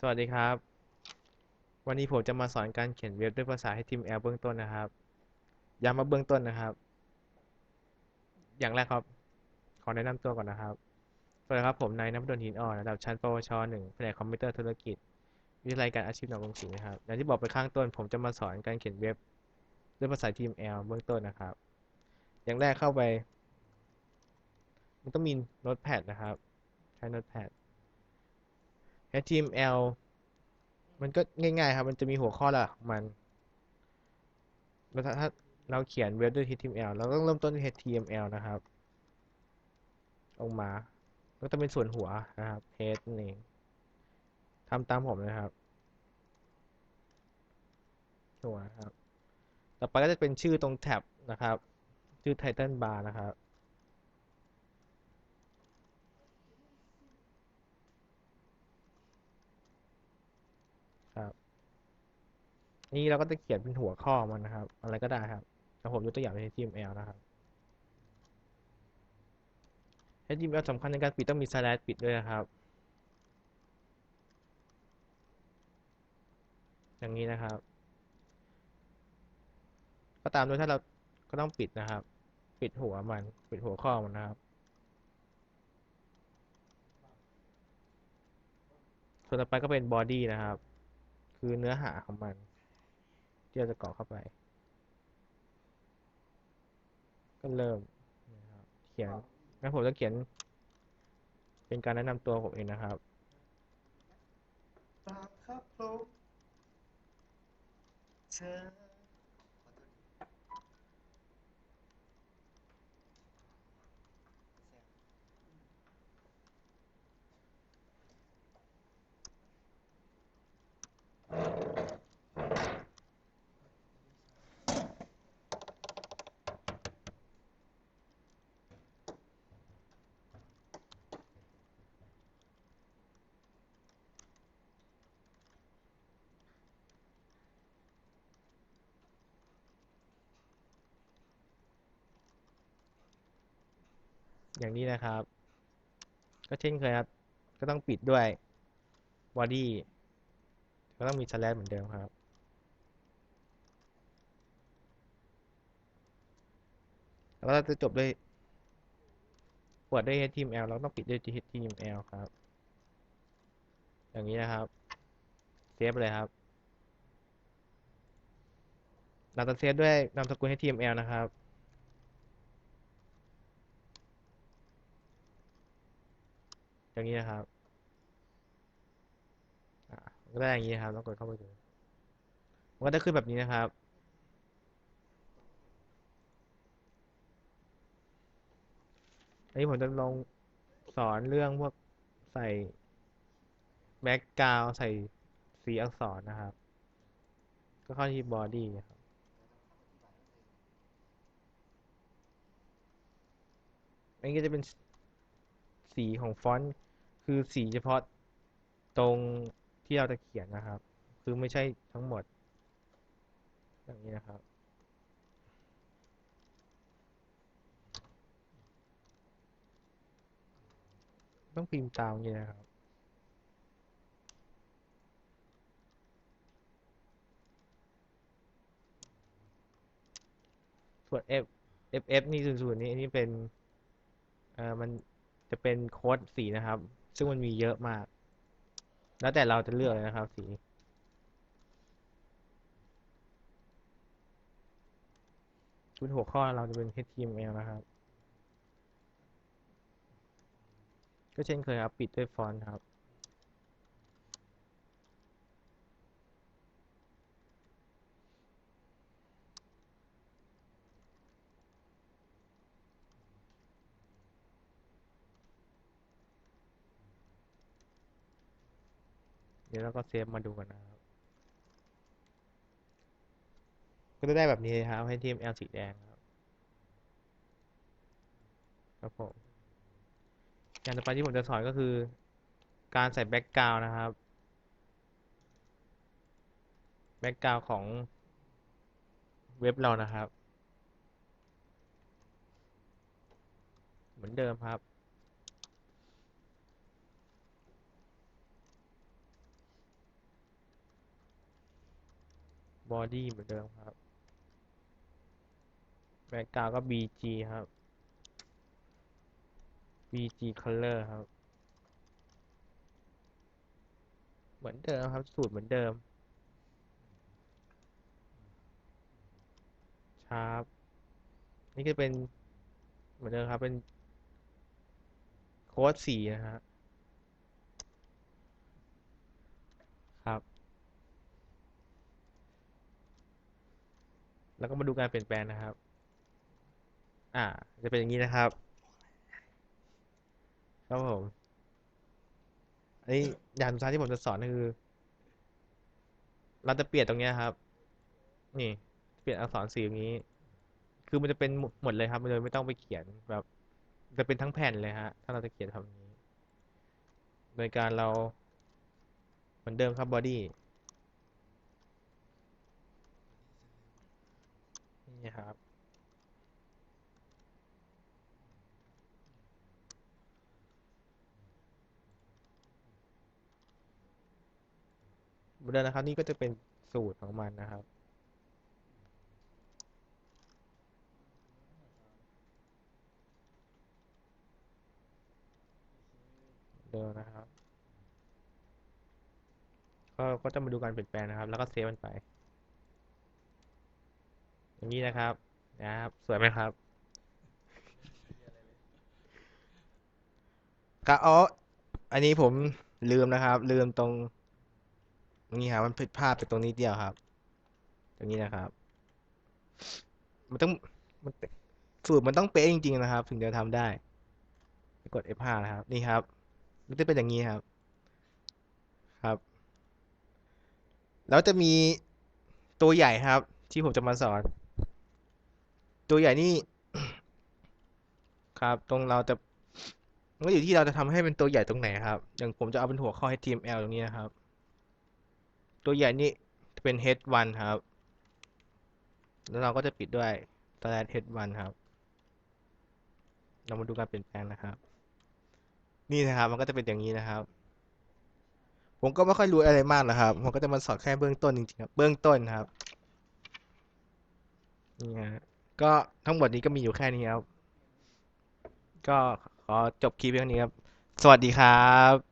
สวัสดีครับ วันนี้ผมจะมาสอนการเขียนเว็บด้วยภาษา HTML เบื้องต้นนะครับย้ำมาเบื้องต้นนะครับ อย่างแรกครับ ขอแนะนำตัวก่อนนะครับ สวัสดีครับผมนายนพดลหินอ่อนระดับชั้นปวชหนึ่งแผนกคอมพิวเตอร์ธุรกิจ วิทยาลัยการอาชีพหนองกงศรีนะครับอย่างที่บอกไปข้างต้น ผมจะมาสอนการเขียนเว็บด้วยภาษา HTML เบื้องต้นนะครับ อย่างแรกเข้าไป มันต้องมี Notepad นะครับ ใช้ Notepad HTML มันก็ง่าย ๆ ครับ มันจะมีหัวข้อหลักมัน แล้วถ้าเราเขียนเว็บด้วย HTML เราต้องเริ่มต้น HTML นะครับลงมา ก็จะเป็นส่วนหัวนะครับ head นั่นเองทำตามผมนะครับ หัวครับ ต่อไปก็จะเป็นชื่อตรงแท็บนะครับ ชื่อ title bar นะครับ นี่เราก็จะเขียนเป็นหัวข้อมันนะครับ อะไรก็ได้ครับแต่ผมยกตัวอย่างเป็น HTML นะครับ HTML สำคัญในการปิดต้องมี slash ปิดด้วยนะครับ อย่างนี้นะครับ ก็ตามด้วยถ้าเราก็ต้องปิดนะครับ ปิดหัวมัน ปิดหัวข้อมันนะครับส่วนต่อไปก็เป็น body นะครับ คือเนื้อหาของมัน ที่เราจะกรอกเข้าไป ก็เริ่มนะครับเขียนงั้นผมจะเขียน เป็นการแนะนำตัวผมเองนะครับครับผมเธอ อย่างนี้นะครับ ก็เช่นเคยครับ ก็ต้องปิดด้วย body ก็ต้องมี slash เหมือนเดิมครับ แล้วเราจะจบด้วยเปิดด้วย HTML เราต้องปิดด้วย HTML ครับ อย่างนี้นะครับ เซฟเลยครับเราจะเซฟด้วยนามสกุล HTML นะครับ อย่างนี้นะครับก็ได้อย่างนี้นะครับต้องกดเข้าไปดูมันก็จะขึ้นแบบนี้นะครับ อันนี้ผมจะลองสอนเรื่องพวกใส่แบ็กกราวใส่สีอักษรนะครับ ก็เข้าที่บอดี้ครับอันนี้จะเป็นสีของฟอนต์ คือสีเฉพาะตรงที่เราจะเขียนนะครับ คือไม่ใช่ทั้งหมด อย่างนี้นะครับ ต้องพิมพ์ตามอย่างนี้นะครับส่วน F F F นี่ศูนย์ศูนนี่อันนี้เป็น เอ่อ มันจะเป็นโค้ดสีนะครับ ซึ่งมันมีเยอะมาก แล้วแต่เราจะเลือกเลยนะครับสีชุดหัวข้อเราจะเป็น HTML นะครับ ก็เช่นเคยครับ ปิดด้วยฟอนต์ครับ ดี๋ยวเราก็เซฟมาดูกันนะครับ ก็จะได้แบบนี้เลยครับ HTML สีแดงครับ ครับผม อย่างต่อไปที่ผมจะสอนก็คือ การใส่แบ็กกราวน์นะครับ แบ็กกราวน์ของเว็บเรานะครับ เหมือนเดิมครับ บอดี้เหมือนเดิมครับแบ็กกราวก็ BG ครับ BG color ครับ เหมือนเดิมครับ สูตรเหมือนเดิมชาร์ปนี่ก็เป็นเหมือนเดิมครับเป็นโค้ดสีนะฮะ ครับ แล้วก็มาดูการเปลี่ยนแปลงนะครับ อ่า จะเป็นอย่างนี้นะครับ ครับผม อันนี้อย่างสุดท้ายที่ผมจะสอนคือ เราจะเปลี่ยนตรงนี้ครับ นี่ เปลี่ยนอักษรสีอย่างนี้ คือมันจะเป็นหมดเลยครับมันเลยไม่ต้องไปเขียนแบบ จะเป็นทั้งแผ่นเลยฮะ ถ้าเราจะเขียนทำนี้ โดยการเราเหมือนเดิมครับบอดี้ นี่ครับเดิมนะครับนี่ก็จะเป็นสูตรของมันนะครับเดิมนะครับก็ก็จะมาดูการเปลี่ยนแปลงนะครับ แล้วก็เซฟมันไป อย่างนี้นะครับ นะครับ สวยไหมครับครับอ๋ออันนี้ผมลืมนะครับ ลืมตรงนี่ครับมันผิดพลาดไปตรงนี้เดียวครับ ตรงนี้นะครับ มันต้องมันสูตรมันต้องเป๊ะจริงๆนะครับ ถึงจะทำได้ กด F5 นะครับ นี่ครับ มันจะเป็นอย่างนี้ครับ ครับ แล้วจะมีตัวใหญ่ครับ ที่ผมจะมาสอน ตัวใหญ่นี่ ครับ ตรงเราจะมันก็อยู่ที่เราจะทำให้เป็นตัวใหญ่ตรงไหนครับ อย่างผมจะเอาเป็นหัวข้อ HTML ตรงนี้นะครับ ตัวใหญ่นี่เป็น h1 ครับ แล้วเราก็จะปิดด้วย slash h1 ครับ เรามาดูการเปลี่ยนแปลงนะครับ นี่นะครับ มันก็จะเป็นอย่างนี้นะครับ ผมก็ไม่ค่อยรู้อะไรมากนะครับ ผมก็จะมาสอนแค่เบื้องต้นจริงๆครับ เบื้องต้นครับ นี่ฮะ ก็ทั้งหมดนี้ก็มีอยู่แค่นี้ครับ ก็ขอจบคลิปเพียงนี้ครับ สวัสดีครับ